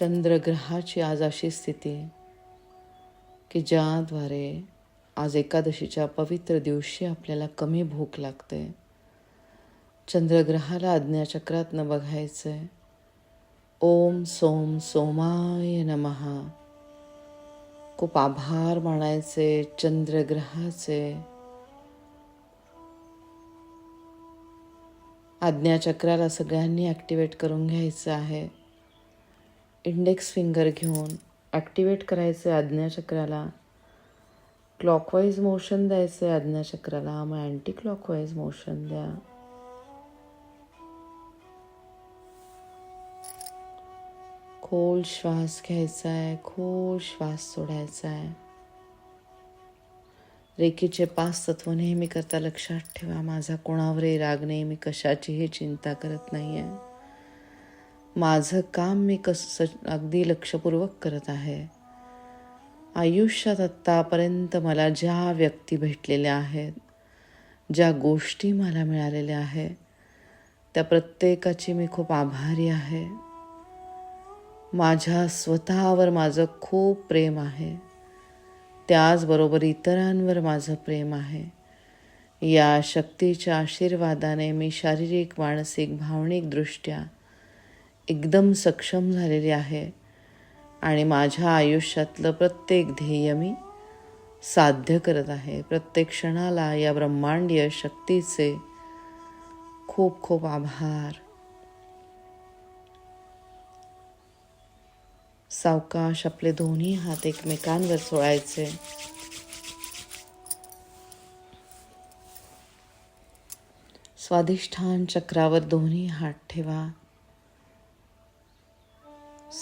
चंद्रग्रहाची आज अशी स्थिती की ज्याद्वारे आज एकादशीच्या पवित्र दिवशी आपल्याला कमी भूक लागते. चंद्रग्रहाला आज्ञाचक्रातनं बघायचं. आहे ओम सोम सोमाय नमहा खूप आभार मानायचे चंद्रग्रहाचे. आज्ञाचक्राला सगळ्यांनी ॲक्टिवेट करून घ्यायचं आहे. इंडेक्स फिंगर घेऊन ॲक्टिवेट करायचं आहे आज्ञाचक्राला क्लॉकवाईज मोशन द्यायचं आहे आज्ञाचक्राला मग अँटी क्लॉकवाईज मोशन द्या. खोल श्वास घ्यायचा आहे खोल श्वास सोडायचा आहे रेखीचे पाच तत्व नेहमी करता लक्षात ठेवा. माझा कोणावरही राग नाही. मी कशाचीही चिंता करत नाही आहे माझं काम मी कसं अगदी लक्षपूर्वक करत आहे. आयुष्यात आत्तापर्यंत मला ज्या व्यक्ती भेटलेल्या आहेत ज्या गोष्टी मला मिळालेल्या आहेत त्या प्रत्येकाची मी खूप आभारी आहे. माझ्या स्वतःवर माझं खूप प्रेम आहे. त्याचबरोबर इतरांवर माझं प्रेम आहे. या शक्तीच्या आशीर्वादाने मी शारीरिक मानसिक भावनिकदृष्ट्या एकदम सक्षम झालेली आहे आणि माझ्या आयुष्यातलं प्रत्येक ध्येय मी साध्य करत आहे. प्रत्येक क्षणाला या ब्रह्मांडीय शक्तीचे खूप खूप आभार. सावकाश आपले दोन्ही हात एकमेकांवर सोडायचे. स्वाधिष्ठान चक्रावर दोन्ही हात ठेवा.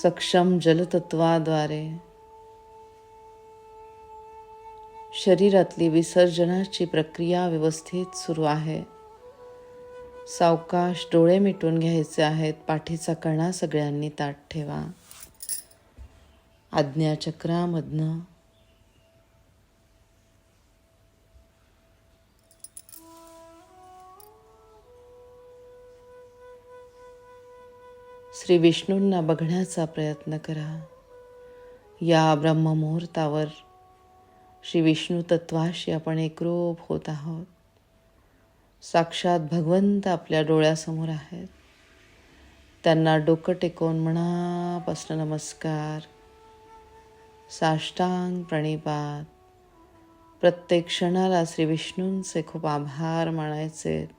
सक्षम जलतत्वाद्वारे. शरीरातली विसर्जनाची प्रक्रिया व्यवस्थित सुरू आहे. सावकाश डोळे मिटून घ्यायचे आहेत पाठीचा कणा सगळ्यांनी ताट ठेवा. आज्ञाचक्रामधनं श्री विष्णूंना बघण्याचा प्रयत्न करा. या ब्रह्ममुहूर्तावर श्री विष्णू तत्वाशी आपण एकरूप होत आहोत. साक्षात भगवंत आपल्या डोळ्यासमोर आहेत. त्यांना डोकं टेकवून मनापासून नमस्कार. साष्टांग प्रणिपात. प्रत्येक क्षणाला श्री विष्णूंचे खूप आभार मानायचे.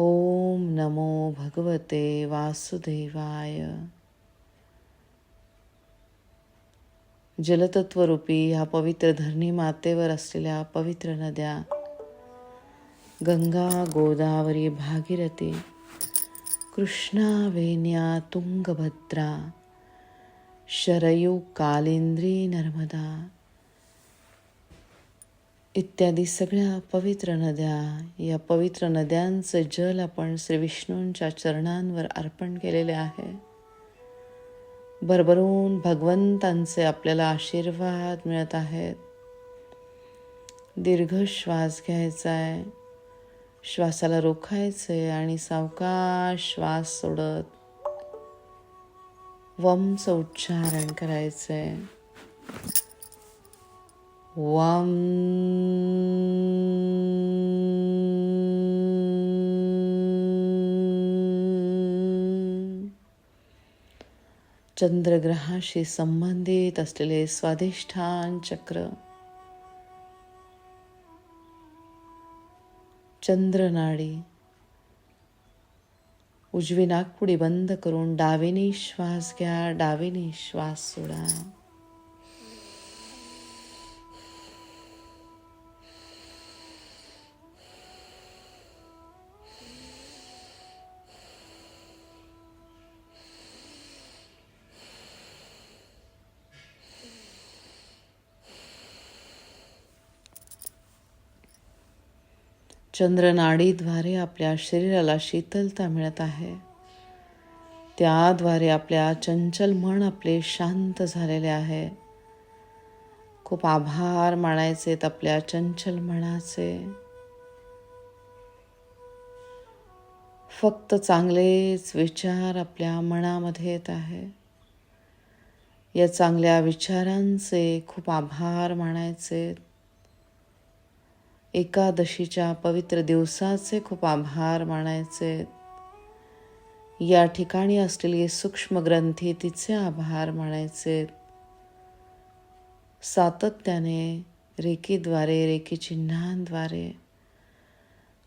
ओम नमो भगवते वासुदेवाय. जलतत्वरूपी ह्या पवित्र धरणी मातेवर असलेल्या पवित्र नद्या गंगा गोदावरी भागीरथी कृष्णा वेण्या तुंगभद्रा शरयू कालिंद्री नर्मदा इत्यादी सगळ्या पवित्र नद्या या पवित्र नद्यांचं जल आपण श्री विष्णूंच्या चरणांवर अर्पण केलेले आहे. भरभरून भगवंतांचे आपल्याला आशीर्वाद मिळत आहेत. दीर्घ श्वास घ्यायचा आहे श्वासाला रोखायचे आणि सावकाश श्वास सोडत वमचं उच्चारण करायचं आहे वम. चंद्रग्रहाशी संबंधित असलेले स्वाधिष्ठान चक्र. चंद्रनाडी. उजवी नागपुडी बंद करून डावीने श्वास घ्या डावीने श्वास सोडा. चंद्रनाडीद्वारे आपल्या शरीराला शीतलता मिळत आहे. त्याद्वारे आपल्या चंचल मन आपले शांत झालेले आहे. खूप आभार मानायचेत आपल्या चंचल मनाचे. फक्त चांगलेच विचार आपल्या मनामध्ये येत आहे. या चांगल्या विचारांचे खूप आभार मानायचे एकादशीच्या पवित्र दिवसाचे खूप आभार मानायचे. या ठिकाणी असलेली सूक्ष्म ग्रंथी तिचे आभार मानायचे. सातत्याने रेकीद्वारे रेकी चिन्हांद्वारे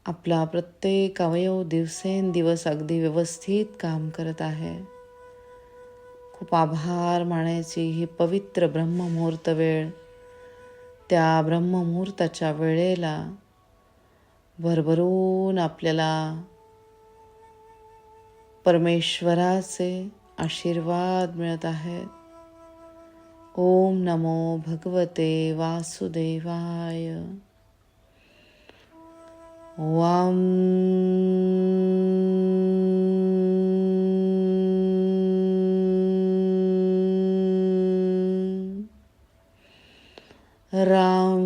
आपला प्रत्येक अवयव दिवसेंदिवस अगदी व्यवस्थित काम करत आहे. खूप आभार मानायची ही पवित्र ब्रह्ममुहूर्त वेळ. त्या ब्रह्ममुहूर्ताच्या वेळेला भरभरून आपल्याला परमेश्वराचे आशीर्वाद मिळत आहेत. ओम नमो भगवते वासुदेवाय. वाम राम।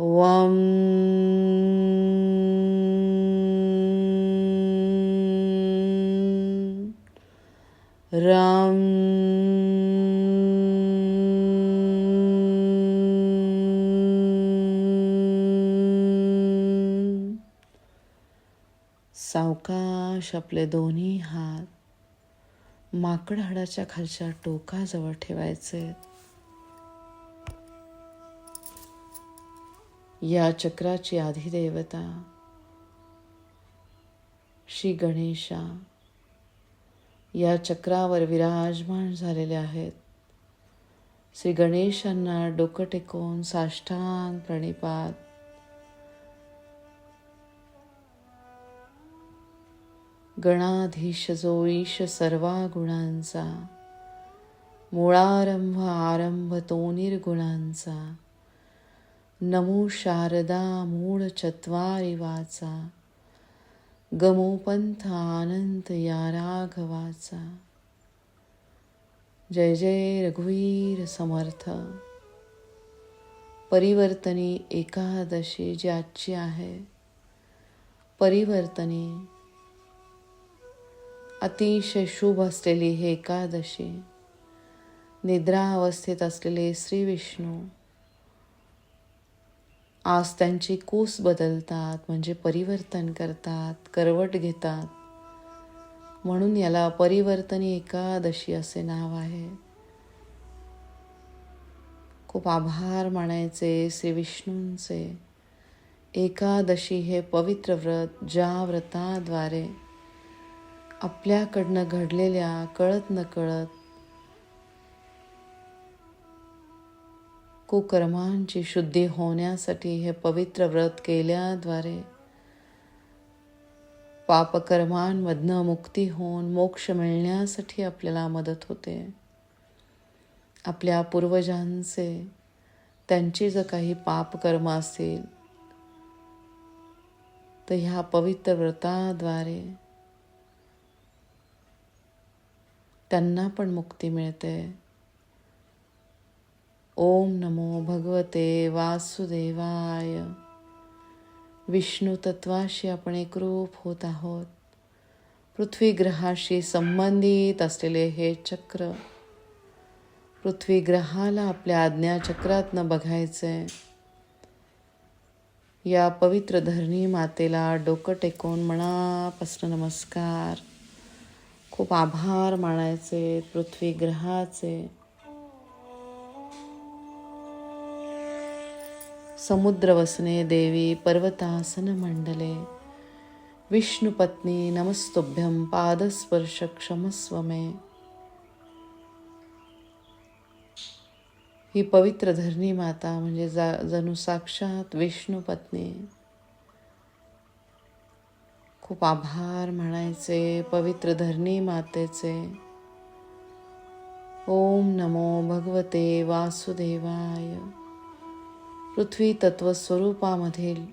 वम राम। सावकाश आपले दोन्ही हात माकड हाडाच्या खालच्या टोकाजवळ ठेवायचे. या चक्राची आधिदेवता श्री गणेशा या चक्रावर विराजमान झालेले आहेत. श्री गणेशांना डोकं टेकून साष्टांग प्रणिपात गणाधीश जो ईश सर्वा गुणांचा मुळारंभ आरंभ तो निर्गुणांचा. नमो शारदा मूळ चत्वारी वाचा. गमोपंथ आनंद या राघवाचा. जय जय रघुवीर समर्थ. परिवर्तनी एकादशी ज्याची आहे परिवर्तनी अतिशय शुभ असलेली हे एकादशी. निद्रा अवस्थेत असलेले श्री विष्णू. आज त्यांची कूस बदलतात म्हणजे परिवर्तन करतात करवट घेतात. म्हणून याला परिवर्तनी एकादशी असे नाव आहे. खूप आभार मानायचे श्री विष्णूंचे. एकादशी हे पवित्र व्रत ज्या व्रताद्वारे आपल्याकडनं घडलेल्या कळत न कळत कुकर्मांची शुद्धी होण्यासाठी हे पवित्र व्रत केल्याद्वारे पापकर्मांमधनं मुक्ती होऊन मोक्ष मिळण्यासाठी आपल्याला मदत होते. आपल्या पूर्वजांचे त्यांची जर काही पापकर्म असतील तर ह्या पवित्र व्रताद्वारे त्यांना पण मुक्ती मिळते. ओम नमो भगवते वासुदेवाय. विष्णू तत्वाशी आपण एकरूप होत आहोत. पृथ्वी ग्रहाशी संबंधित असलेले हे चक्र. पृथ्वी ग्रहाला आपल्या आज्ञाचक्रातनं बघायचे. या पवित्र धरणी मातेला डोकं टेकून मनापासून नमस्कार. खूप आभार मानायचे पृथ्वी ग्रहाचे. समुद्र वसने देवी पर्वतासन मंडले. विष्णुपत्नी नमस्तुभ्यं पादस्पर्श क्षमस्व मे ही पवित्र धरणी माता म्हणजे जा जणू साक्षात विष्णुपत्नी खूप आभार म्हणायचे पवित्र धरणी मातेचे. ओम नमो भगवते वासुदेवाय. पृथ्वी तत्वस्वरूपामधील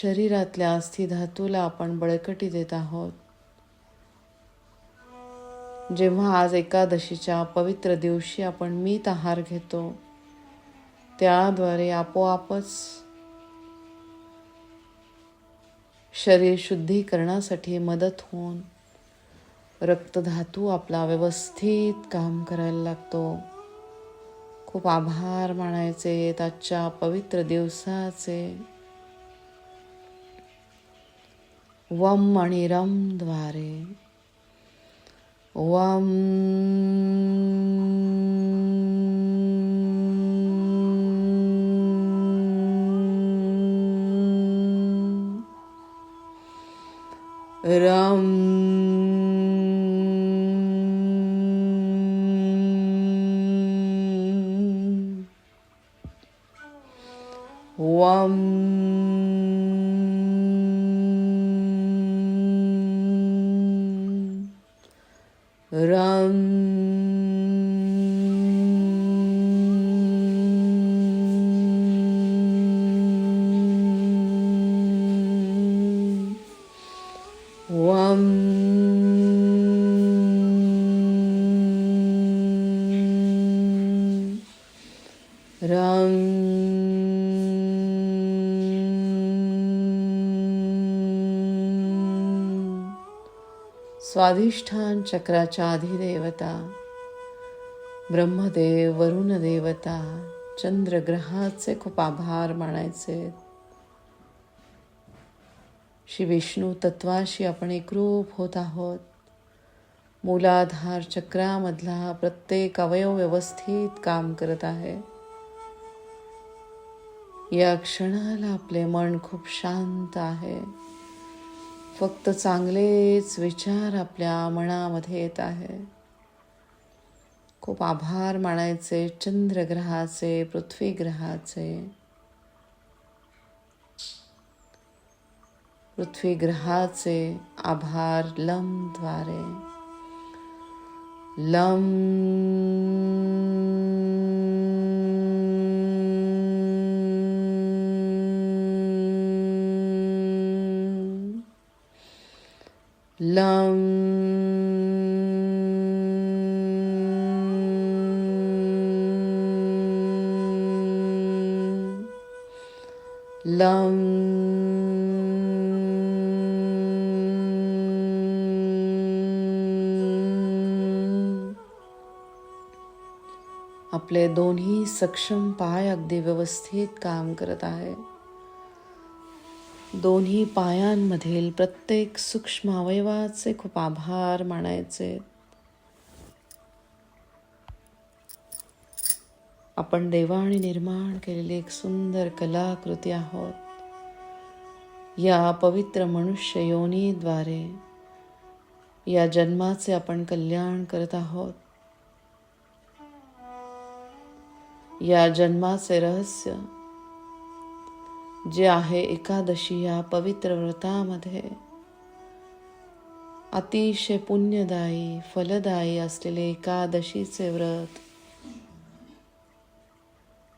शरीरातल्या अस्थिधातूला आपण बळकटी देत आहोत. जेव्हा आज एकादशीच्या पवित्र दिवशी आपण मीत आहार घेतो त्याद्वारे आपोआपच शरीर शुद्धीकरणासाठी मदत होऊन रक्तधातू आपला व्यवस्थित काम करायला लागतो. खूप आभार मानायचे आजच्या पवित्र दिवसाचे. वम आणि रमद्वारे. वम स्वाधिष्ठान चक्राच्या अधिदेवता ब्रह्मदेव वरुण देवता चंद्रग्रहाचे खूप आभार मानायचे. श्री विष्णू तत्वाशी आपण एकरूप होत आहोत. मूलाधार चक्रामधला प्रत्येक अवयव व्यवस्थित काम करत आहे. या क्षणाला आपले मन खूप शांत आहे. फक्त चांगलेच विचार आपल्या मनामध्ये येत आहे. खूप आभार मानायचे चंद्रग्रहाचे पृथ्वी ग्रहाचे पृथ्वी ग्रहाचे आभार लमद्वारे. लम लं लं आपले दोन्ही सक्षम पाय अगदी व्यवस्थित काम करत आहे दोन्ही पायांमधील प्रत्येक सूक्ष्म अवयवाचे खूप आभार मानायचे. आपण देवाने निर्माण केलेली एक सुंदर कलाकृती आहोत. या पवित्र मनुष्य योनीद्वारे या जन्माचे आपण कल्याण करत आहोत. या जन्माचे रहस्य जे आहे एकादशी या पवित्र व्रतामध्ये. अतिशय पुण्यदायी फलदायी असलेले एकादशीचे व्रत.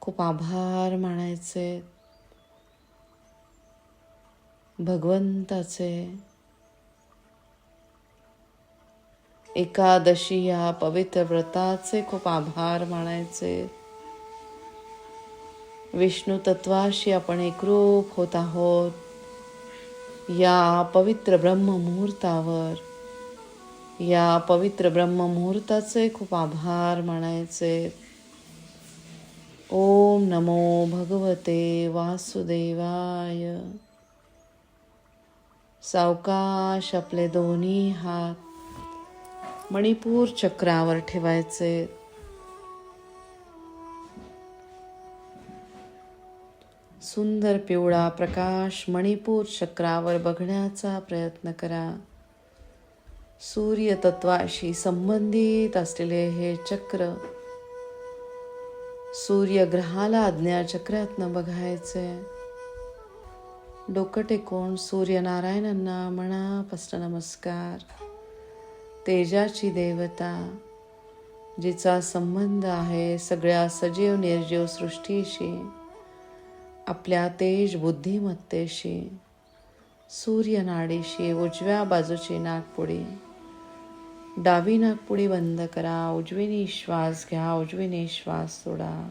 खूप आभार मानायचे. भगवंताचे. एकादशी या पवित्र व्रताचे खूप आभार मानायचे. विष्णू तत्वाशी आपण एकरूप होत आहोत. या पवित्र ब्रह्ममुहूर्तावर या पवित्र ब्रह्म मुहूर्ताचे खूप आभार मानायचे. ओम नमो भगवते वासुदेवाय. सावकाश आपले दोन्ही हात मणिपूर चक्रावर ठेवायचे. सुंदर पिवळा प्रकाश मणिपूर चक्रावर बघण्याचा प्रयत्न करा. सूर्य तत्वाशी संबंधित असलेले हे चक्र सूर्यग्रहाला आज्ञाचक्रातनं बघायचे. डोकं टेकून सूर्यनारायणांना मनापासून नमस्कार तेजाची देवता जिचा संबंध आहे सगळ्या सजीव निर्जीव सृष्टीशी. आपल्या तेज बुद्धिमत्तेशी सूर्यनाडीशी उजव्या बाजूची नागपुडी. डावी नागपुडी बंद करा उजवीने श्वास घ्या उजवीने श्वास सोडा.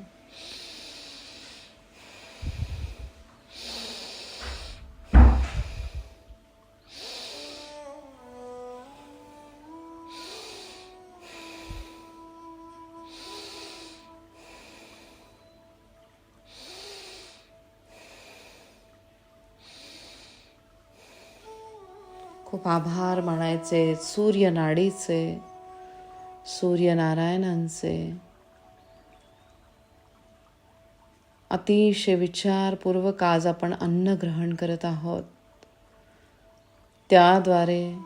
खूप आभार मानायचे सूर्यनाडीचे सूर्यनारायणांचे. अतिशय विचारपूर्वक आज आपण अन्न ग्रहण करत आहोत. त्याद्वारे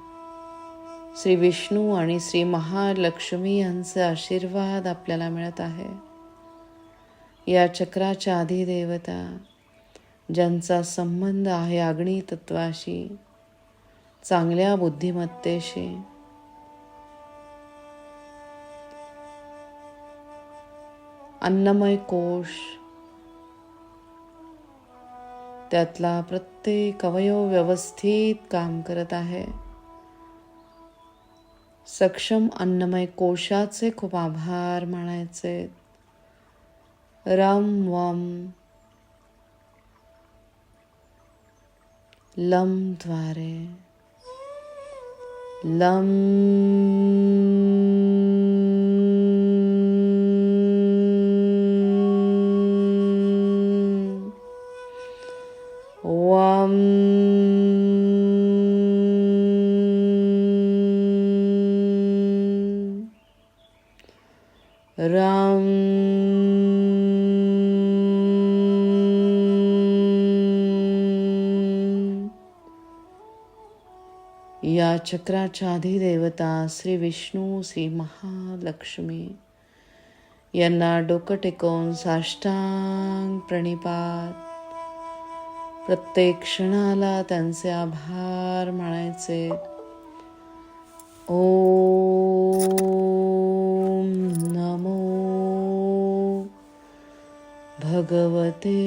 श्री विष्णू आणि श्री महालक्ष्मी यांचे आशीर्वाद आपल्याला मिळत आहे. या चक्राच्या आधी देवता ज्यांचा संबंध आहे अग्नी तत्वाशी चांगल्या बुद्धिमत्तेशी. अन्नमय कोश. त्यातला प्रत्येक अवयव व्यवस्थित काम करत आहे. सक्षम अन्नमय कोशाचे खूप आभार मानायचे. रम वम. लम Lum. चक्राच्या अधिदेवता श्री विष्णू श्री महालक्ष्मी. यांना डोकं टेकवून साष्टांग प्रणिपात. प्रत्येक क्षणाला त्यांचे आभार मानायचे. ओम नमो भगवते.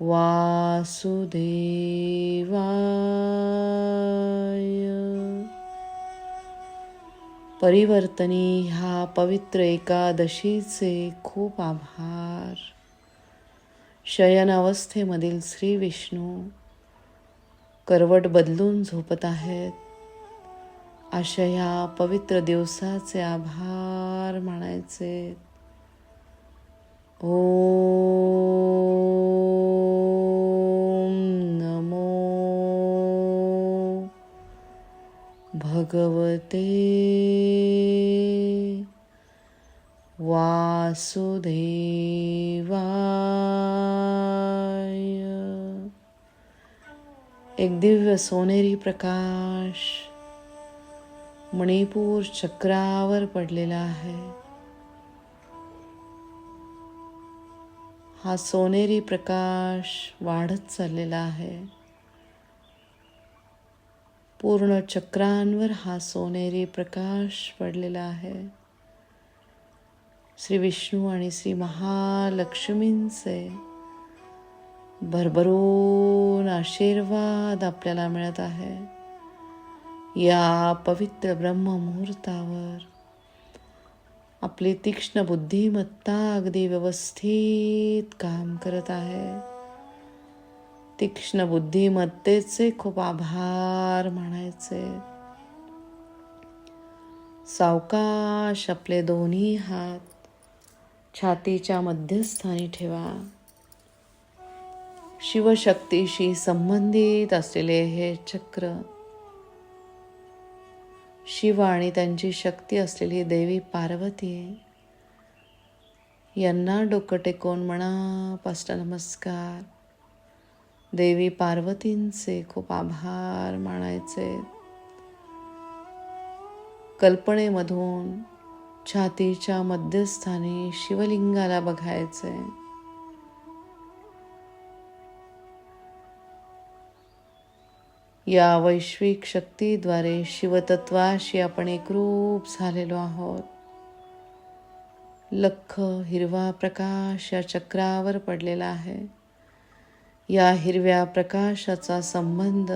वासुदेवाय. परिवर्तनी ह्या पवित्र एकादशीचे खूप आभार. शयन अवस्थेमधील श्री विष्णू करवट बदलून झोपत आहेत. अशा ह्या पवित्र दिवसाचे आभार मानायचे. ओम नमो भगवते वासुदेवाय। एक दिव्य सोनेरी प्रकाश मणिपूर चक्रावर पडलेला आहे. हा सोनेरी प्रकाश वाढत चाललेला आहे. पूर्ण चक्रांवर हा सोनेरी प्रकाश पडलेला आहे. श्री विष्णू आणि श्री महालक्ष्मींचे भरभरून आशीर्वाद आपल्याला मिळत आहे. या पवित्र ब्रह्म ब्रह्ममुहूर्तावर आपली तीक्ष्ण बुद्धिमत्ता अगदी व्यवस्थित काम करत आहे. तीक्ष्ण बुद्धिमत्तेचे खूप आभार मानायचे. सावकाश आपले दोन्ही हात छातीच्या मध्यस्थानी ठेवा. शिवशक्तीशी संबंधित असलेले हे चक्र शिव आणि त्यांची शक्ती असलेली देवी पार्वती यांना डोकं टेकवून मनापासून नमस्कार. देवी पार्वतींचे खूप आभार मानायचे. कल्पनेमधून छातीच्या मध्यस्थानी शिवलिंगाला बघायचे. या वैश्विक शक्तीद्वारे शिवतत्वाशी आपण एकरूप झालेलो आहोत. लख हिरवा प्रकाश या चक्रावर पडलेला आहे. या हिरव्या प्रकाशाचा संबंध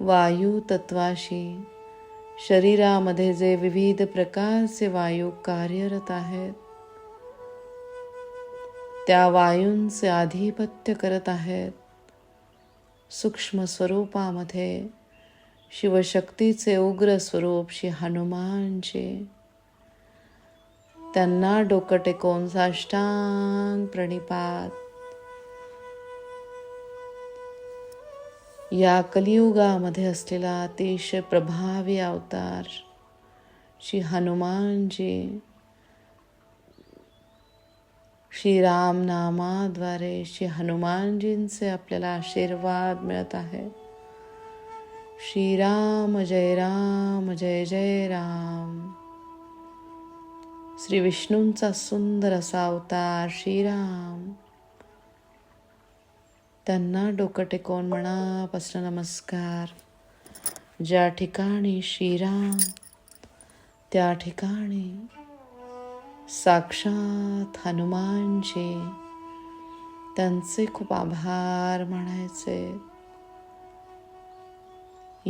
वायू तत्वाशी शरीरामध्ये जे विविध प्रकारचे वायू कार्यरत आहेत त्या वायूंचे आधिपत्य करत आहेत. सूक्ष्म स्वरूपामध्ये शिवशक्तीचे उग्र स्वरूप श्री हनुमानचे त्यांना डोकं टेकवून साष्टांग प्रणिपात. या कलियुगामध्ये असलेला अतिशय प्रभावी अवतार श्री हनुमानजी. श्रीरामनामाद्वारे श्री हनुमानजींचे आपल्याला आशीर्वाद मिळत आहे. श्रीराम जय राम जय जय राम. श्री विष्णूंचा सुंदर असा अवतार श्रीराम. त्यांना डोकं टेकवून मनापासून नमस्कार. ज्या ठिकाणी श्रीराम त्या ठिकाणी साक्षात हनुमानजी त्यांचे खूप आभार म्हणायचे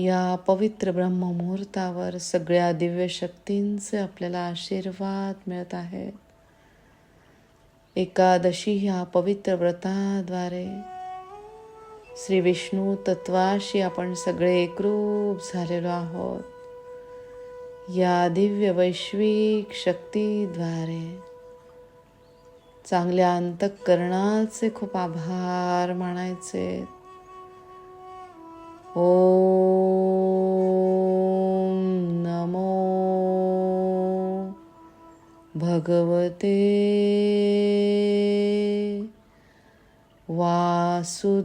या पवित्र ब्रह्ममुहूर्तावर सगळ्या दिव्य शक्तींचे आपल्याला आशीर्वाद मिळत आहेत. एकादशी ह्या पवित्र व्रताद्वारे श्री विष्णू तत्वाशी आपण सगळे एकरूप झालेलो आहोत. या दिव्य वैश्विक शक्तीद्वारे. चांगल्या अंतःकरणाचे खूप आभार मानायचे. ओम नमो भगवते वासुदेवा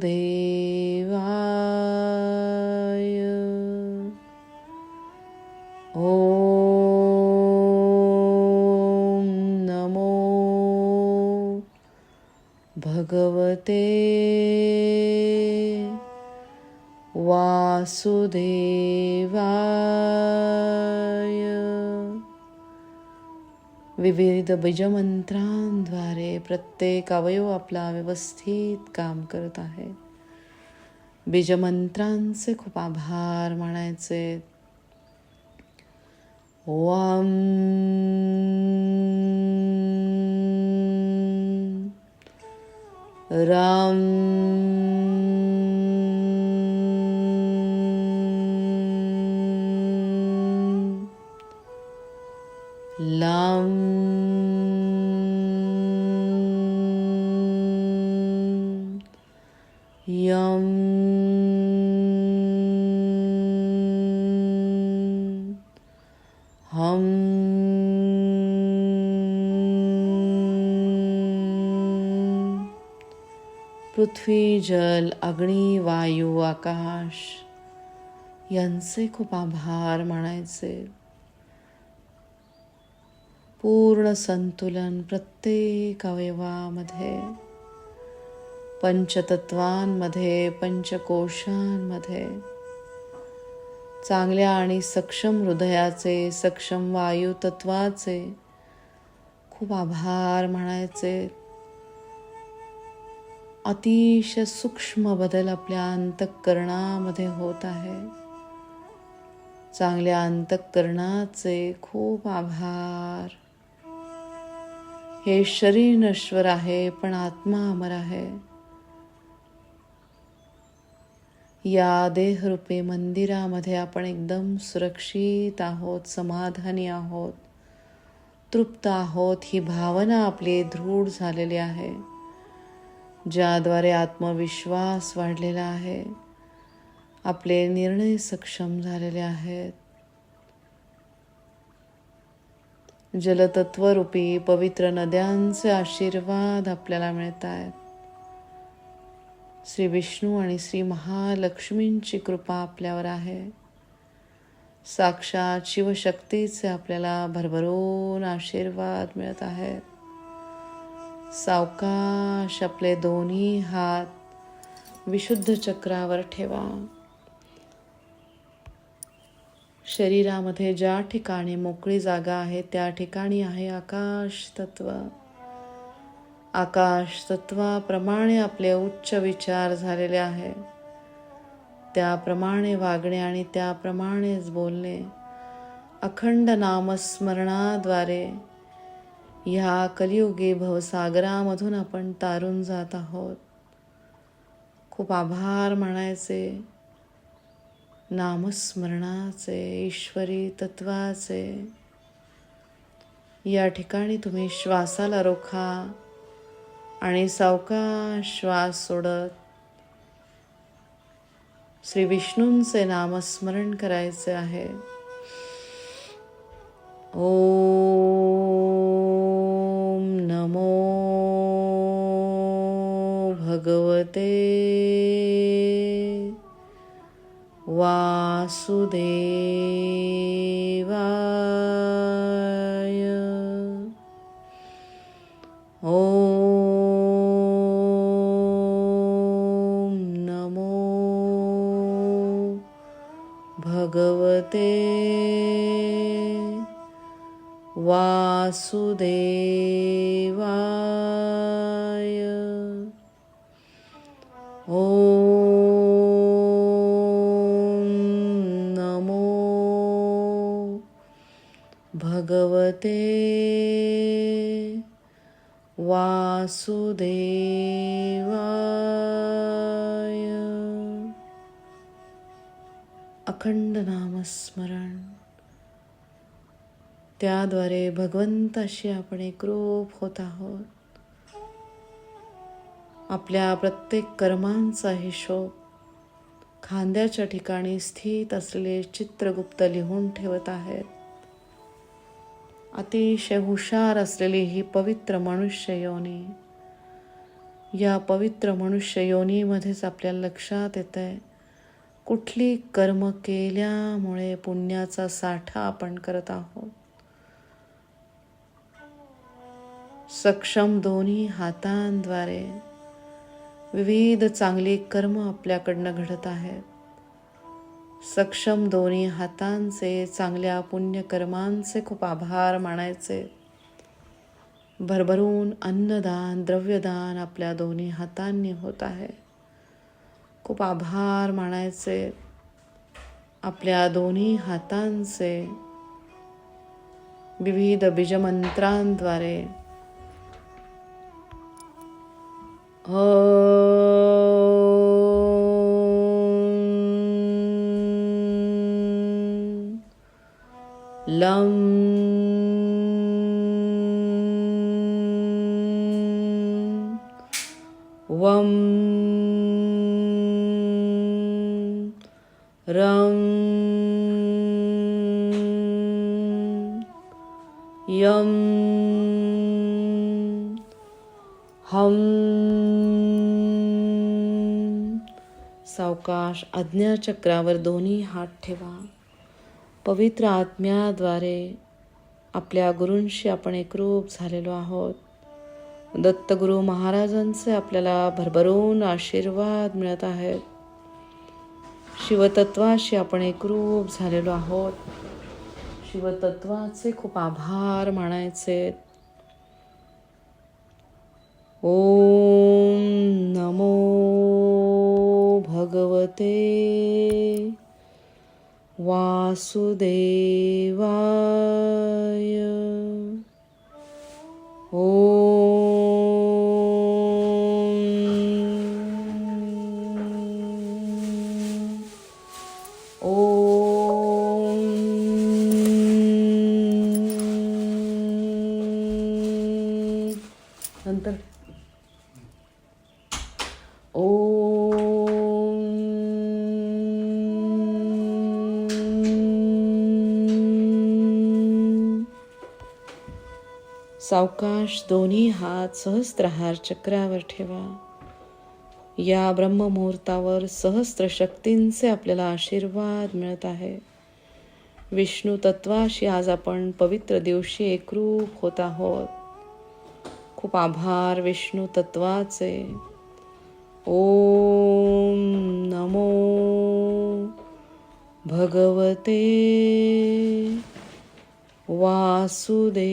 ते वासुदेवाय. विविध बीजमंत्रांद्वारे प्रत्येक अवयव आपला व्यवस्थित काम करत आहे. बीजमंत्रांचे खूप आभार मानायचे. ओम. राम लाम पृथ्वी जल अग्नी वायू आकाश यांचे खूप आभार मानायचे. पूर्ण संतुलन प्रत्येक अवयवामध्ये पंचतत्वांमध्ये पंचकोशांमध्ये चांगल्या आणि सक्षम हृदयाचे सक्षम वायू तत्वाचे खूप आभार म्हणायचे अतिशय सूक्ष्म बदल आपल्या अंतःकरणामध्ये होत आहे. चांगल्या अंतःकरणाचे खूप आभार. हे शरीर नश्वर आहे पण आत्मा अमर आहे. या देहरूपी मंदिरामध्ये आपण एकदम सुरक्षित आहोत समाधानी आहोत. तृप्त आहोत ही भावना आपली दृढ झालेली आहे. ज्याद्वारे आत्मविश्वास वाढलेला आहे. आपले निर्णय सक्षम झालेले आहेत. जलतत्वरूपी पवित्र नद्यांचे आशीर्वाद आपल्याला मिळत आहेत श्री विष्णू आणि श्री महालक्ष्मींची कृपा आपल्यावर आहे. साक्षात शिवशक्तीचे आपल्याला भरभरून आशीर्वाद मिळत आहेत. सावकाश आपले दोन्ही हात विशुद्ध चक्रावर ठेवा. शरीरामध्ये ज्या ठिकाणी मोकळी जागा आहे त्या ठिकाणी आहे आकाश तत्व. आकाश तत्वाप्रमाणे आपले उच्च विचार झालेले आहे. त्याप्रमाणे वागणे आणि त्याप्रमाणेच बोलणे. अखंड नामस्मरणाद्वारे ह्या कलियुगे भवसागरामधून आपण तारून जात आहोत. खूप आभार म्हणायचे. नामस्मरणाचे ईश्वरी तत्वाचे. या ठिकाणी तुम्ही श्वासाला रोखा आणि सावका श्वास सोडत श्री विष्णूंचे नामस्मरण करायचे आहे. ओ भगवते वासुदेवाय. ओ नमो भगवते वासुदेव ते वासुदेवाय। अखंड नामस्मरण। त्याद्वारे भगवंताशी आपण एकरूप होत आहोत. आपल्या प्रत्येक कर्मांचा हिशोब खांद्याच्या ठिकाणी स्थित असलेले चित्रगुप्त लिहून ठेवत आहेत. अतिशय हुशार असलेली ही पवित्र मनुष्य योनी. या पवित्र मनुष्य योनीमध्येच आपल्या लक्षात येत आहे कुठली कर्म केल्यामुळे पुण्याचा साठा आपण करत आहोत. सक्षम दोन्ही हातांद्वारे विविध चांगली कर्म आपल्याकडनं घडत आहेत. सक्षम दोन्ही हातांचे चांगल्या पुण्यकर्मांचे खूप आभार मानायचे. भरभरून अन्नदान द्रव्यदान आपल्या दोन्ही हातांनी होत आहे. खूप आभार मानायचे. आपल्या दोन्ही हातांचे विविध बीजमंत्रांद्वारे. हो लं वं रं यं हम सावकाश आज्ञाचक्रावर दोन्ही हात ठेवा. पवित्र आत्म्याद्वारे आपल्या गुरूंशी आपण एकरूप झालेलो आहोत. दत्तगुरु महाराजांचे आपल्याला भरभरून आशीर्वाद मिळत आहेत. शिवतत्वाशी आपण एकरूप झालेलो आहोत. शिवतत्वाचे खूप आभार मानायचे. ओम नमो भगवते. वासुदेवाय. ओ सावकाश दोन्ही हात सहस्त्रहार चक्रावर ठेवा. या ब्रह्ममुहूर्तावर सहस्त्र शक्तींचे आपल्याला आशीर्वाद मिळत आहे. विष्णू तत्वाशी आज आपण पवित्र दिवशी एकरूप होत आहोत. खूप आभार विष्णू तत्वाचे. ओम नमो भगवते. वासुदेवाय